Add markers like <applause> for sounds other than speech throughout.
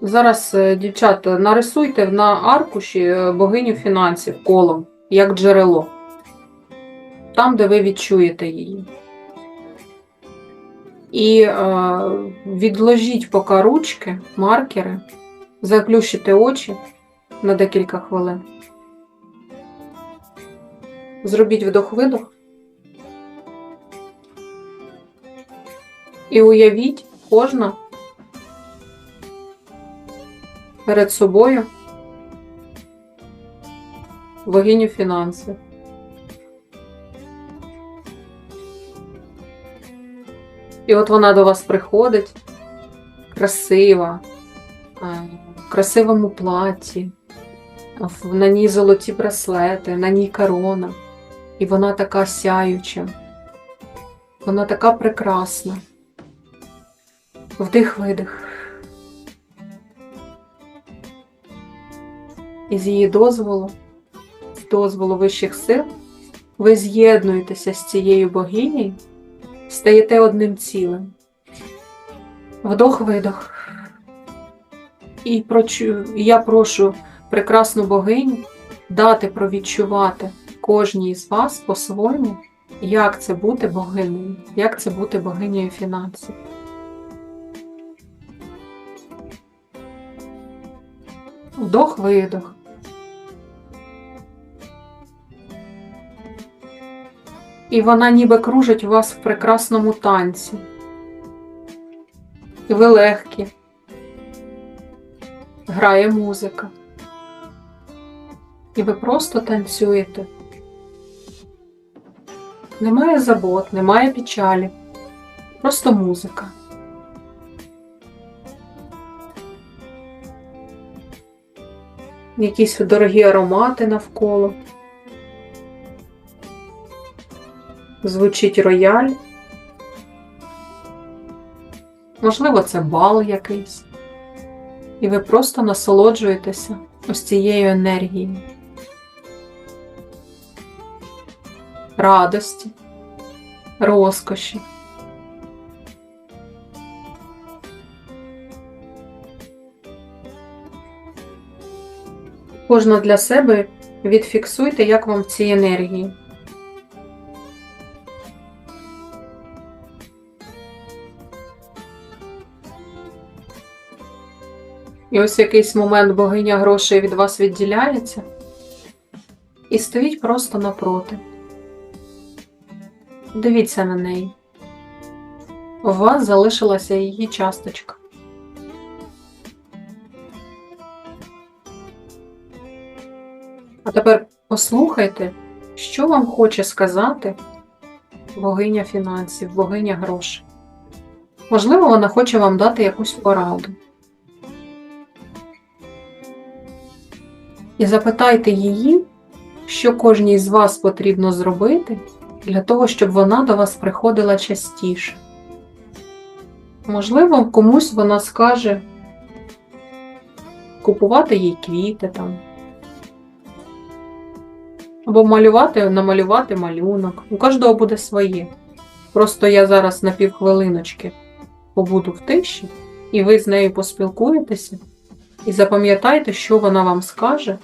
Зараз, е, дівчата, нарисуйте на аркуші е, богиню фінансів колом, як джерело. Там, де ви відчуєте її. І е, відложіть поки ручки, маркери, заплющите очі на декілька хвилин. Зробіть вдох-видох. І уявіть кожна перед собою богиню фінансів. І от вона до вас приходить красива, е, в красивому платі, на ній золоті браслети, на ній корона. І вона така сяюча, вона така прекрасна. Вдих-видих. І з її дозволу, з дозволу вищих сил, ви з'єднуєтеся з цією богинею, стаєте одним цілим. Вдох-видох. І прочу, я прошу прекрасну богиню дати провідчувати кожній з вас по-своєму, як це бути богинею, як це бути богинею фінансів. Вдох-видох. І вона ніби кружить вас в прекрасному танці. І ви легкі. Грає музика. І ви просто танцюєте. Немає забот, немає печалі. Просто музика. Якісь дорогі аромати навколо. Звучить рояль. Можливо, це бал якийсь. І ви просто насолоджуєтеся ось цією енергією. Радості, розкоші. Кожна для себе відфіксуйте, як вам в цій енергії. І ось в якийсь момент богиня грошей від вас відділяється і стоїть просто напроти. Дивіться на неї. У вас залишилася її часточка. А тепер послухайте, що вам хоче сказати богиня фінансів, богиня грошей. Можливо, вона хоче вам дати якусь пораду. І запитайте її, що кожній з вас потрібно зробити для того, щоб вона до вас приходила частіше. Можливо, комусь вона скаже купувати їй квіти там. Або малювати, намалювати малюнок. У кожного буде своє. Просто я зараз на півхвилиночки побуду в тиші, і ви з нею поспілкуєтеся. І запам'ятайте, що вона вам скаже,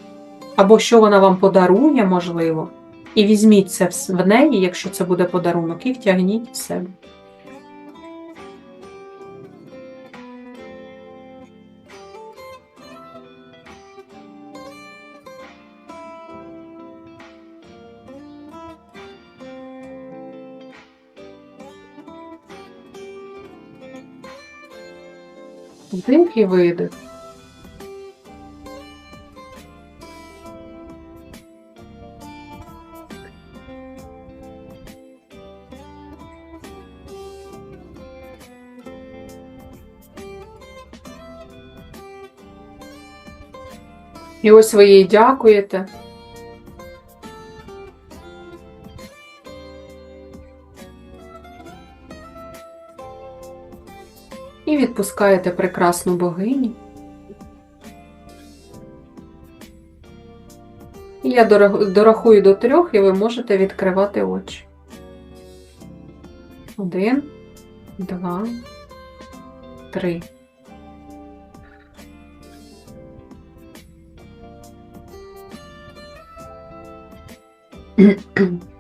або що вона вам подарує, можливо. І візьміть це в неї, якщо це буде подарунок, і втягніть в себе. Вдих видих. І ось ви їй дякуєте. І відпускаєте прекрасну богиню. Я дорахую до трьох, і ви можете відкривати очі. Один, два, три. ん? <laughs>